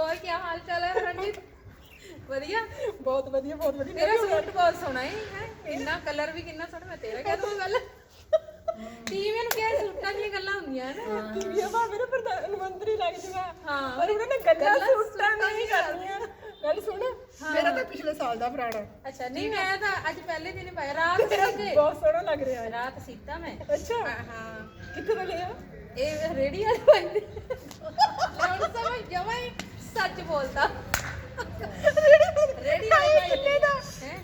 ਹੋਰ ਕੀ ਹਾਲ ਚਾਲ ਹੈ ਰਣਜੀਤ? ਵਧੀਆ ਬਹੁਤ ਵਧੀਆ ਬਹੁਤ ਵਧੀਆ। ਤੇਰਾ ਸੂਟ ਬਹੁਤ ਸੋਹਣਾ ਹੈ ਹੈਂ? ਇੰਨਾ ਕਲਰ ਵੀ ਕਿੰਨਾ ਸੋਹਣਾ ਮੈਂ ਤੇਰਾ ਕਹਿ ਦੂੰ ਗੱਲ। ਟੀਵੀ ਨੂੰ ਕਿਹਾ ਸੂਟਾਂ ਦੀਆਂ ਗੱਲਾਂ ਹੁੰਦੀਆਂ ਨੇ? ਕੀ ਵੀ ਆ ਭਾਵੇਂ ਨਾ ਪ੍ਰਧਾਨ ਮੰਤਰੀ ਲੱਗ ਜੂਗਾ ਹਾਂ। ਪਰ ਉਹਨਾਂ ਨੇ ਗੱਲਾਂ ਗੱਲਾਂ ਸੂਟਾਂ ਨਹੀਂ ਕਰਨੀਆਂ। ਗੱਲ ਸੁਣ ਮੇਰਾ ਤਾਂ ਪਿਛਲੇ ਸਾਲ ਦਾ ਪੁਰਾਣਾ। ਅੱਛਾ ਨਹੀਂ ਮੈਂ ਤਾਂ ਅੱਜ ਪਹਿਲੇ ਦਿਨ ਪਾਇਆ। ਰਾਤ ਸੀਗੇ। ਬਹੁਤ ਸੋਹਣਾ ਲੱਗ ਰਿਹਾ ਹੈ। ਰਾਤ ਸੀਤਾ ਮੈਂ। ਅੱਛਾ। ਹਾਂ, ਹਾਂ। ਕਿੱਥੇ ਦਾ ਲਿਆ? ਇਹ ਰੇੜੀ ਵਾਲੇ ਬੰਦੇ ਹੁਣ ਸਮਝ ਜਮਾ ਹੀ ਸੱਚ ਬੋਲਦਾ ਰੇੜੀ ਵਾਲੇ ਕਿੰਨੇ ਦਾ ਹੈ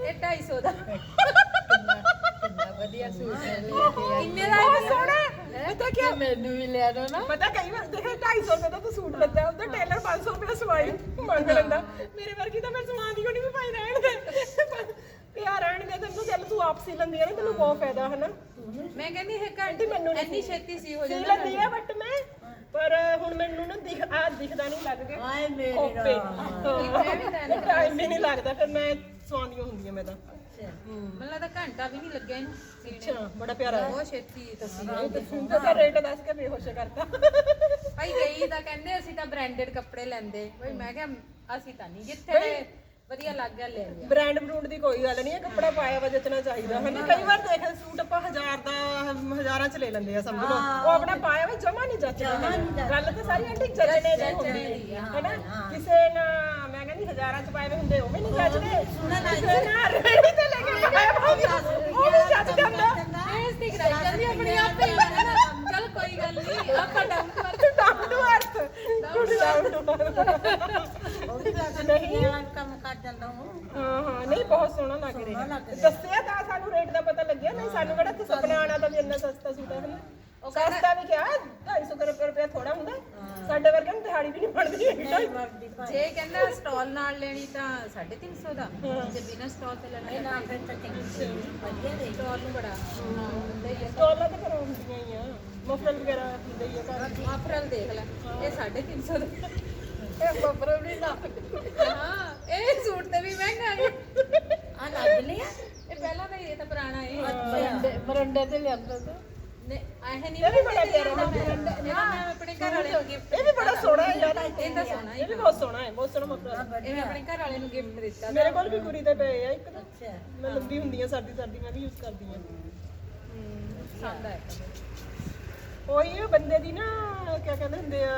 ਇਹ 250 ਦਾ ਕਿੰਨਾ ਵਧੀਆ ਸੂਟ ਹੈ ਕਿੰਨੇ ਦਾ ਬਹੁਤ ਸੋਹਣਾ ਹੈ। ਪਤਾ ਕੀ ਮੈਨੂੰ ਵੀ ਲਿਆ ਦੋ ਨਾ। ਪਤਾ ਕਈ ਵਾਰ ਦੇਖੇ 250 ਰੁਪਏ ਦਾ ਤੂੰ ਸੂਟ ਲੈਂਦਾ ਉਹਦਾ ਟੇਲਰ 500 ਰੁਪਏ ਸਵਾਈ ਮੰਗ ਲੈਂਦਾ। ਮੇਰੇ ਵਰਗੀ ਤਾਂ ਮੈਂ ਸਵਾਂ ਦੀ ਹੋਣੀ ਵੀ ਭਾਈ ਰਹਿਣ ਦੇ। ਪਿਆਰ ਰਹਿਣ ਦੇ ਤੈਨੂੰ ਚੱਲ ਤੂੰ ਆਪ ਸੀ ਲੈਂਦੀ ਆ ਨਾ ਤੈਨੂੰ ਬਹੁਤ ਫਾਇਦਾ ਹਨਾ? ਮੈਂ ਕਹਿੰਦੀ ਇਹ ਆਂਟੀ ਮੈਨੂੰ ਘੰਟੇ ਨਹੀਂ ਇੰਨੀ ਛੇਤੀ ਸੀ ਹੋ ਸੀ ਜਾਂਦਾ ਲੈਂਦੀ ਆ ਬਟ ਮੈਂ ਪਰ ਹੁਣ ਮੈਨੂੰ ਨਾ ਦਿਖ ਆ ਦਿਖਦਾ ਨਹੀਂ ਲੱਗ ਗਿਆ। ਹਾਏ ਮੇਰੇ ਰਾਮ ਟਾਈਮ ਵੀ ਨਹੀਂ ਲੱਗਦਾ ਫਿਰ ਮੈਂ ਸਵਾਂਦੀ ਹੁੰਦੀ ਆ ਮੈਂ ਤਾਂ। ਮੈਨੂੰ ਲੱਗਦਾ ਘੰਟਾ ਵੀ ਨਹੀਂ ਲੱਗਿਆ ਇਹਨੂੰ ਅੱਛਾ ਬੜਾ ਪਿਆਰਾ ਹੈ। ਬਹੁਤ ਛੇਤੀ ਤੁਸੀਂ ਤੂੰ ਤਾਂ ਰੇਟ ਦੱਸ ਕੇ ਬੇਹੋਸ਼ ਕਰਤਾ। ਭਾਈ ਗਈ ਤਾਂ ਕਹਿੰਦੇ ਅਸੀਂ ਤਾਂ ਬ੍ਰਾਂਡਡ ਕੱਪੜੇ ਲੈਂਦੇ। ਬਈ ਮੈਂ ਕਿਹਾ ਅਸੀਂ ਤਾਂ ਨਹੀਂ ਜਿੱਥੇ ਦੇ ਵਧੀਆ ਲੱਗ ਗਿਆ ਲੈ ਲਿਆ। ਬ੍ਰਾਂਡ ਬਰੂਡ ਦੀ ਕੋਈ ਗੱਲ ਨਹੀਂ ਹੈ ਕੱਪੜਾ ਪਾਇਆ ਵਾ ਜਚਣਾ ਚਾਹੀਦਾ। ਹੈ। ਨਾ ਕਈ ਵਾਰ ਦੇਖ ਸੂਟ ਆਪਾਂ ਹਜ਼ਾਰ ਦਾ ਹਜ਼ਾਰਾਂ ਚ ਲੈ ਲੈਂਦੇ ਆ ਸਮਝ ਲਓ। ਉਹ ਆਪਣਾ ਪਾਇਆ ਵਾ ਜਮਾ ਨਹੀਂ ਜਚਦਾ। ਗੱਲ ਤਾਂ ਸਾਰੀ ਆਂਟੀ ਜਚਣੇ ਦੀ ਹੁੰਦੀ ਹੈ। ਹੈਨਾ ਕਿਸੇ ਨਾ ਕਹਿੰਦੀ ਹਜ਼ਾਰਾਂ ਚ ਪਾਏ ਵੇ ਹੁੰਦੇ ਉਹ ਵੀ ਨਹੀਂ ਜਚਦੇ ਕਿਸੇ ਨਾ ਰੇੜੀ ਤੇ ਲੈ ਕੇ ਪਾਇਆ ਵਾ ਉਹ ਵੀ ਜਚ ਜਾਂਦਾ ਬੇਇੱਜ਼ਤੀ ਕਰਾਈ ਜਾਂਦੀ ਆਪਣੀ ਆਪੇ। ਹੀ ਨਾ ਚਲ ਕੋਈ ਗੱਲ ਨਹੀਂ ਆਪਾਂ ਡਾਊਨ ਕਰ down to earth down to ਉਹ ਵੀ ਵੈਸੇ ਨਹੀਂ ਕੰਮ ਕਰ ਜਾਂਦਾ ਹੂੰ। ਹਾਂ ਹਾਂ ਨਹੀਂ ਬਹੁਤ ਸੋਹਣਾ ਲੱਗ ਰਿਹਾ। ਦੱਸਿਆ ਤਾਂ ਸਾਨੂੰ ਰੇਟ ਦਾ ਪਤਾ ਲੱਗਿਆ ਨਹੀਂ ਸਾਨੂੰ ਕਿਹੜਾ ਸੁਪਨਾ ਆਣਾ ਤਾਂ ਵੀ ਇੰਨਾ ਸਸਤਾ ਸੂਟ ਹੈ ਉਹ ਸਸਤਾ ਵੀ ਕਿਹਾ 250 ਰੁਪਏ ਥੋੜਾ ਹੁੰਦਾ ਸਾਡੇ ਵਰਗੇ ਨੂੰ ਦਿਹਾੜੀ ਵੀ ਨਹੀਂ ਬਣਦੀ ਭਾਈ। ਜੇ ਕਹਿੰਦਾ ਸਟਾਲ ਨਾਲ ਲੈਣੀ ਤਾਂ 350 ਦਾ। ਜੇ ਬਿਨਾ ਸਟਾਲ ਤੇ ਲੈਣਾ ਨਾ ਫਿਰ ਤਾਂ ਚੰਗੀ ਵਧੀਆ ਦੇ ਸਟਾਲ ਨੂੰ ਬੜਾ। ਸਟੋਲਾਂ ਤੇ ਘਰੋਂ ਹੁੰਦੀਆਂ ਹੀ ਆ। ਮਫਲਰ ਵਗੈਰਾ ਹੁੰਦੇ ਹੀ ਆ ਘਰ। ਆਫਰਲ ਦੇਖ ਲੈ ਇਹ 350 ਦਾ। ਇਹ ਮਫਲਰ ਵੀ ਨਾ ਹਾਂ ਇਹ ਸੂਟ ਤੇ ਵੀ ਮਹਿੰਗਾ ਹੈ। ਆ ਲੱਗ ਲਿਆ ਇਹ ਪਹਿਲਾਂ ਦਾ ਹੀ ਇਹ ਤਾਂ ਪੁਰਾਣਾ ਹੈ। ਬਰੰਡੇ ਤੇ ਲਿਆਂਦਾ ਤੂੰ। ਨੇ ਆਹ ਨਹੀਂ ਇਹ ਵੀ ਬੜਾ ਪਿਆਰਾ ਜਿਹੜਾ ਮੈਂ ਆਪਣੇ ਘਰ ਵਾਲੇ ਨੂੰ ਗਿਫਟ ਇਹ ਵੀ ਬੜਾ ਸੋਹਣਾ ਹੈ ਯਾਰ ਇਹ ਤਾਂ ਸੋਹਣਾ ਇਹ ਵੀ ਬਹੁਤ ਸੋਹਣਾ ਹੈ ਬਹੁਤ ਸੋਹਣਾ ਮਫਲਰ ਇਹ ਮੈਂ ਆਪਣੇ ਘਰ ਵਾਲੇ ਨੂੰ ਗਿਫਟ ਦਿੱਤਾ ਮੇਰੇ ਕੋਲ ਵੀ ਕੁਰੀ ਤੇ ਪਏ ਆ ਇੱਕ ਤਾਂ। ਅੱਛਾ। ਮੈਂ ਲੰਬੀ ਹੁੰਦੀ ਆ ਸਰਦੀ ਸਰਦੀ ਮੈਂ ਵੀ ਯੂਜ਼ ਕਰਦੀ ਆ। ਪਸੰਦ ਆਇਆ ਉਹੀ ਆ ਬੰਦੇ ਦੀ ਨਾ ਕੀ ਕਹਿੰਦੇ ਹੁੰਦੇ ਆ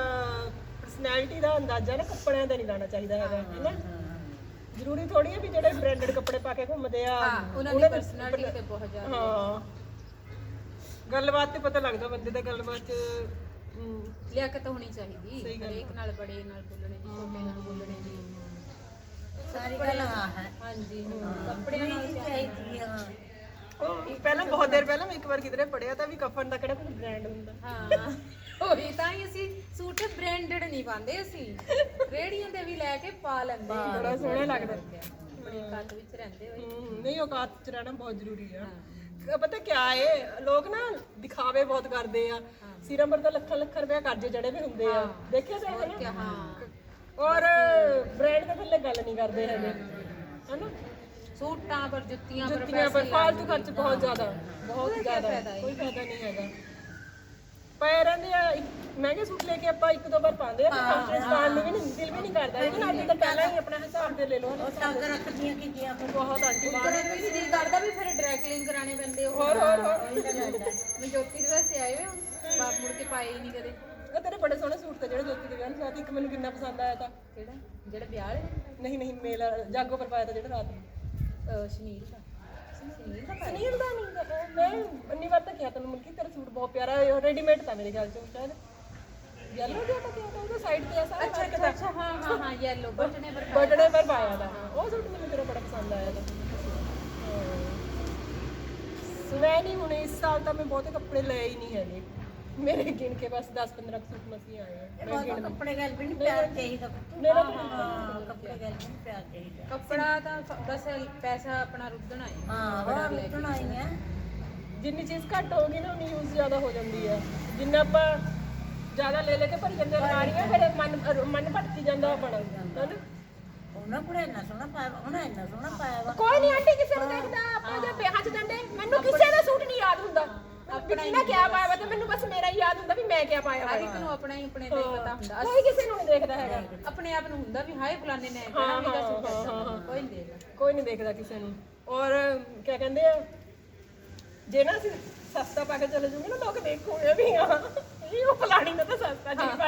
ਪਰਸਨੈਲਿਟੀ ਦਾ ਅੰਦਾਜ਼ਾ ਨਾ ਕੱਪੜਿਆਂ ਦਾ ਨਹੀਂ ਲਾਣਾ ਚਾਹੀਦਾ ਹੈਗਾ ਹੈਨਾ? ਜ਼ਰੂਰੀ ਥੋੜੀ ਹੈ ਵੀ ਜਿਹੜੇ ਬ੍ਰਾਂਡਡ ਕੱਪੜੇ ਪਾ ਕੇ ਘੁੰਮਦੇ ਆ ਹਾਂ ਉਹਨਾਂ ਦੀ ਪਰਸਨੈਲਿਟੀ ਤੇ ਬਹੁਤ ਜ਼ਿਆਦਾ। ਹਾਂ। ਗੱਲਬਾਤ ਤੇ ਪਤਾ ਲੱਗਦਾ ਬੰਦੇ ਦਾ ਗੱਲਬਾਤ ਚ ਲਿਆਕਤ ਹੋਣੀ ਚਾਹੀਦੀ। ਹਰੇਕ ਨਾਲ ਬੜੇ ਨਾਲ ਬੋਲਣੇ ਦੀ ਛੋਟੇ ਨਾਲ ਬੋਲਣੇ ਦੀ। ਸਾਰੀ ਗੱਲ ਆ ਹੈ। ਹਾਂਜੀ ਕੱਪੜਿਆਂ ਨਾਲ ਚਾਹੀਦੀ ਆ। ਉਹ ਪਹਿਲਾਂ ਬਹੁਤ ਦੇਰ ਪਹਿਲਾਂ ਮੈਂ ਇੱਕ ਵਾਰ ਕਿਧਰੇ ਪੜਿਆ ਤਾਂ ਵੀ ਕਫਨ ਦਾ ਕਿਹੜਾ ਕੋਈ ਬ੍ਰਾਂਡ ਹੁੰਦਾ। ਹਾਂ। ਉਹੀ ਤਾਂ ਹੀ ਅਸੀਂ ਸੂਟ ਬ੍ਰਾਂਡਡ ਨਹੀਂ ਪਾਉਂਦੇ ਅਸੀਂ। ਰੇੜੀਆਂ ਤੇ ਵੀ ਲੈ ਕੇ ਪਾ ਲੈਂਦੇ ਹਾਂ। ਬੜਾ ਸੋਹਣਾ ਲੱਗਦਾ। ਬੜੇ ਕੱਦ ਵਿੱਚ ਰਹਿੰਦੇ ਹੋਏ। ਹਮ, ਨਹੀਂ ਔਕਾਤ ਚ ਰਹਿਣਾ ਬਹੁਤ ਜ਼ਰੂਰੀ ਆ। ਪਤਾ ਕਿਆ ਏ? ਲੋਕ ਨਾ ਦਿਖਾਵੇ ਬਹੁਤ ਕਰਦੇ ਆ। ਸਿਰਾਂ ਪਰ ਤਾਂ ਲੱਖਾਂ ਲੱਖਾਂ ਰੁਪਏ ਕਰਜ਼ੇ ਜੜੇ ਵੀ ਹੁੰਦੇ ਆ। ਦੇਖਿਆ ਕਿ ਹਾਂ। ਔਰ ਬ੍ਰਾਂਡ ਦੇ ਥੱਲੇ ਗੱਲ ਨਹੀਂ ਕਰਦੇ ਹੈਗੇ। ਹਨਾ? ਸੂਟਾਂ ਪਰ ਜੁੱਤੀਆਂ ਪਰ ਜੁੱਤੀਆਂ ਪਰ ਪੈਸੇ ਫਾਲਤੂ ਖਰਚ ਬਹੁਤ ਜ਼ਿਆਦਾ। ਬਹੁਤ ਜ਼ਿਆਦਾ? ਕੋਈ ਫਾਇਦਾ ਨਹੀਂ ਹੈਗਾ। ਪਏ ਰਹਿੰਦੇ ਆ ਇੱਕ- ਮਹਿੰਗੇ ਸੂਟ ਲੈ ਕੇ ਆਪਾਂ ਇੱਕ ਦੋ ਵਾਰ ਪਾਉਂਦੇ ਆ ਤੇ ਕੰਫਰਟਸ ਪਾਉਣ ਨੂੰ ਵੀ ਨਹੀਂ ਦਿਲ ਵੀ ਨਹੀਂ ਕਰਦਾ। ਇਹਦੇ ਨਾਲ ਤਾਂ ਪਹਿਲਾਂ ਹੀ ਆਪਣਾ ਹਿਸਾਬ ਦੇ ਲੈ ਲਓ। ਉਹ ਟੰਗ ਰੱਖਦੀਆਂ ਕੀਤੀਆਂ ਫਿਰ। ਬਹੁਤ ਆਂਟੀ ਕਦੇ ਵੀ ਜੀ ਕਰਦਾ ਵੀ ਫਿਰ ਡਰਾਈ ਕਲੀਨ ਕਰਾਣੇ ਪੈਂਦੇ ਉਹ ਹੋਰ ਹੋਰ ਹੋਰ। ਮੈਂ ਜੋਤੀ ਦੇ ਵੈਸੇ ਆਏ ਹੋਏ ਹਾਂ ਬਾਪ ਮੁੜ ਕੇ ਪਾਏ ਹੀ ਨਹੀਂ ਕਦੇ। ਉਹ ਤੇਰੇ ਬੜੇ ਸੋਹਣੇ ਸੂਟ ਤੇ ਜਿਹੜੇ ਜੋਤੀ ਦੇ ਵਿਆਹ ਨੂੰ ਸਾਥ ਇੱਕ ਮੈਨੂੰ ਕਿੰਨਾ ਪਸੰਦ ਆਇਆ ਤਾਂ। ਕਿਹੜਾ? ਜਿਹੜਾ ਵਿਆਹ ਵਾਲੇ ਨਹੀਂ ਨਹੀਂ ਮੇਲ ਜਾਗੋ ਪਰ ਪਾਇਆ ਤਾਂ ਜਿਹੜਾ ਰਾਤ ਨੂੰ। ਅਹ ਸ਼ਨੀਲ ਦਾ। ਸ਼ਨੀਲ ਦਾ ਪਾਇਆ ਸੁਨੀਲ ਦਾ ਨਹੀਂ ਮੈਂ ਅੰਨੀ ਵਾਰ ਤਾਂ ਕਿਹਾ ਤੈਨੂੰ ਮੁਰਕੀ ਤੇਰਾ ਸੂਟ ਬਹੁਤ ਪਿਆਰਾ ਹੈ ਰੈਡੀਮੇਡ ਤਾਂ ਮੇਰੇ ਖਿਆਲ ਚ ਸ਼ਾਇਦ ਯੈਲੋ ਜਿਹਾ ਤਾਂ ਕਿਹਾ ਤਾਂ ਉਹਦਾ ਸਾਈਡ ਤੇ ਆ ਸਾਰਾ ਅੱਛਾ ਅੱਛਾ ਅੱਛਾ ਹਾਂ ਹਾਂ ਹਾਂ ਯੈਲੋ ਬਟਨੇ ਪਰ ਬਟੜੇ ਪਰ ਪਾਇਆ ਦਾ ਉਹ ਸੂਟ ਮੈਨੂੰ ਤੇਰਾ ਬੜਾ ਪਸੰਦ ਆਇਆ ਤਾਂ ਸਵੈ ਨਹੀਂ ਹੁਣ ਇਸ ਸਾਲ ਤਾਂ ਮੈਂ ਬਹੁਤੇ ਕੱਪੜੇ ਲਏ ਹੀ ਨਹੀਂ ਹੈਗੇ। ਮੇਰੇ ਗਿਣ ਕੇ ਬਸ 10 15 ਸੂਟ ਮਸੀ ਆਏ ਆ। ਮੈਂ ਗਿਣ ਕੱਪੜੇ ਗੱਲ ਵੀ ਨਹੀਂ ਪਿਆਰ ਚਾਹੀਦਾ। ਮੇਰਾ ਹਾਂ ਕੱਪੜੇ ਗੱਲ ਵੀ ਨਹੀਂ ਪਿਆਰ ਚਾਹੀਦਾ। ਕੱਪੜਾ ਤਾਂ ਸ- ਬਸ ਪੈਸਾ ਆਪਣਾ ਰੁੱਦਣਾ ਹੈ ਹਾਂ ਹੋਰ ਲੁੱਟਣਾ ਹੀ ਆ ਜਿੰਨੀ ਚੀਜ਼ ਘੱਟ ਹੋਗੀ ਨਾ ਉਨੀ ਯੂਜ਼ ਜ਼ਿਆਦਾ ਹੋ ਜਾਂਦੀ ਹੈ ਜਿੰਨਾ ਆਪਾਂ ਜ਼ਿਆਦਾ ਲੈ ਲੈ ਕੇ ਭਰੀ ਜਾਂਦੇ ਅਲਮਾਰੀਆਂ ਫਿਰ ਮਨ ਅਰ- ਮਨ ਭਟਕੀ ਜਾਂਦਾ ਆਪਣਾ। ਹਨਾ? ਉਹਨਾਂ ਕੋਲੇ ਇੰਨਾ ਸੋਹਣਾ ਪਾਇਆ ਵਾ, ਉਹਨਾਂ ਇੰਨਾ ਸੋਹਣਾ ਪਾਇਆ ਵਾ। ਕੋਈ ਨਹੀਂ ਆਂਟੀ ਕਿਸੇ ਨੂੰ ਦੇਖਦਾ ਆਪਾਂ ਜੇ ਵਿਆਹ 'ਚ ਜਾਂਦੇ ਮੈਨੂੰ ਕਿਸੇ ਆਪਣਾ ਹੀ ਕਿਹਨੇ ਕਿਆ ਪਾਇਆ ਵਾ ਤੇ ਮੈਨੂੰ ਬਸ ਮੇਰਾ ਹੀ ਯਾਦ ਹੁੰਦਾ ਵੀ ਮੈਂ ਕਿਆ ਪਾਇਆ ਹਰ ਵਾ। ਇੱਕ ਨੂੰ ਆਪਣਾ ਹੀ ਆਪਣੇ ਦਾ ਹੀ। ਪਤਾ ਹੁੰਦਾ। ਕੋਈ ਕਿਸੇ ਨੂੰ ਨਹੀਂ ਦੇਖਦਾ ਹੈਗਾ। ਆਪਣੇ ਆਪ ਨੂੰ ਹੁੰਦਾ ਵੀ ਹਾਏ ਫਲਾਣੇ ਨੇ ਕਿਹਾ ਵੀ ਦਾ ਸੂਟ ਅੱਛਾ ਕੋਈ ਨਹੀਂ ਦੇਖਦਾ। ਕੋਈ ਨਹੀਂ ਦੇਖਦਾ ਕਿਸੇ ਨੂੰ। ਔਰ ਕਿਆ ਕਹਿੰਦੇ ਆ ਜੇ ਨਾ ਅਸੀਂ ਸਸਤਾ ਪਾ ਕੇ ਚਲੇ ਜੂਗੇ ਨਾ ਲੋਕ ਦੇਖੂਗੇ ਵੀ ਹਾਂ ਇਹ ਉਹ ਫਲਾਣੀ ਨੇ ਤਾਂ ਸਸਤਾ ਜੀ